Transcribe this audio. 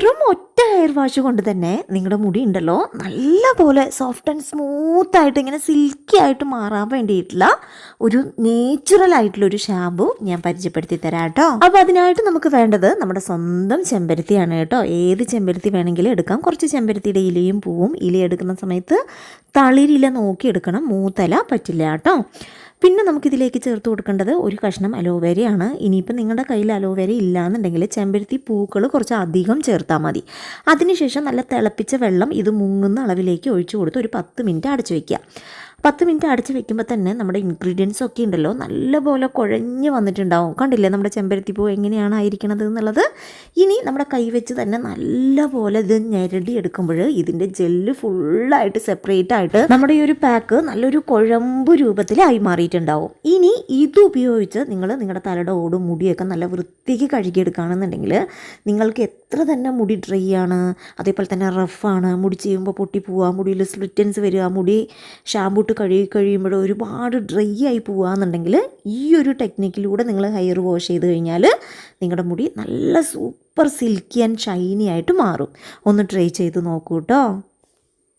വെറും ഒറ്റ hair wash കൊണ്ട് തന്നെ നിങ്ങളുടെ മുടി ഉണ്ടല്ലോ നല്ല പോലെ സോഫ്റ്റ് ആൻഡ് സ്മൂത്ത് ആയിട്ട് ഇങ്ങനെ സിൽക്കി ആയിട്ട് മാറാൻ വേണ്ടിയിട്ടുള്ള ഒരു നേച്ചുറൽ ആയിട്ടുള്ള ഒരു ഷാമ്പു ഞാൻ പരിചയപ്പെടുത്തി തരാം കേട്ടോ. അപ്പോൾ അതിനായിട്ട് നമുക്ക് വേണ്ടത് നമ്മുടെ സ്വന്തം ചെമ്പരത്തിയാണ് കേട്ടോ. ഏത് ചെമ്പരത്തി വേണമെങ്കിലും എടുക്കാം. കുറച്ച് ചെമ്പരത്തിയുടെ ഇലയും പൂവും ഇല എടുക്കുന്ന സമയത്ത് തളിരില നോക്കി എടുക്കണം മൂത്തല പറ്റില്ല കേട്ടോ. പിന്നെ നമുക്കിതിലേക്ക് ചേർത്ത് കൊടുക്കേണ്ടത് ഒരു കഷ്ണം അലോവേരയാണ്. ഇനിയിപ്പോൾ നിങ്ങളുടെ കയ്യിൽ അലോവേര ഇല്ല എന്നുണ്ടെങ്കിൽ ചെമ്പരത്തി പൂക്കൾ കുറച്ച് അധികം ചേർത്താൽ മതി. അതിനുശേഷം നല്ല തിളപ്പിച്ച വെള്ളം ഇത് മുങ്ങുന്ന അളവിലേക്ക് ഒഴിച്ചു കൊടുത്ത് ഒരു പത്ത് മിനിറ്റ് അടച്ചു വയ്ക്കുക പത്ത് മിനിറ്റ് അടച്ച് വെക്കുമ്പോൾ തന്നെ നമ്മുടെ ഇൻഗ്രീഡിയൻസ് ഒക്കെ ഉണ്ടല്ലോ നല്ലപോലെ കുഴഞ്ഞ് വന്നിട്ടുണ്ടാവും. കണ്ടില്ലേ നമ്മുടെ ചെമ്പരത്തി പൂ എങ്ങനെയാണ് ആയിരിക്കണത് എന്നുള്ളത്? ഇനി നമ്മുടെ കൈ വെച്ച് തന്നെ നല്ലപോലെ ഇത് ഞെരടി എടുക്കുമ്പോൾ ഇതിന്റെ ജെല്ല് ഫുള്ളായിട്ട് സെപ്പറേറ്റ് ആയിട്ട് നമ്മുടെ ഈ ഒരു പാക്ക് നല്ലൊരു കുഴമ്പ് രൂപത്തിലായി മാറിയിട്ടുണ്ടാവും. ഇനി ഇത് ഉപയോഗിച്ച് നിങ്ങൾ നിങ്ങളുടെ തലയുടെ ഓടും മുടിയൊക്കെ നല്ല വൃത്തിക്ക് കഴുകിയെടുക്കുകയാണെന്നുണ്ടെങ്കിൽ നിങ്ങൾക്ക് എത്ര തന്നെ മുടി ഡ്രൈ ആണ് അതേപോലെ തന്നെ റഫാണ് മുടി ചെയ്യുമ്പോൾ പൊട്ടി മുടിയിൽ സ്ലിറ്റൻസ് വരിക മുടി ഷാമ്പൂ ഇട്ട് കഴുകി കഴിയുമ്പോൾ ഒരുപാട് ഡ്രൈ ആയി പോവുകയെന്നുണ്ടെങ്കിൽ ഈ ഒരു ടെക്നിക്കിലൂടെ നിങ്ങൾ ഹെയർ വാഷ് ചെയ്ത് കഴിഞ്ഞാൽ നിങ്ങളുടെ മുടി നല്ല സൂപ്പർ സിൽക്കി ആൻഡ് ഷൈനി ആയിട്ട് മാറും. ഒന്ന് ട്രൈ ചെയ്ത് നോക്കൂ കേട്ടോ.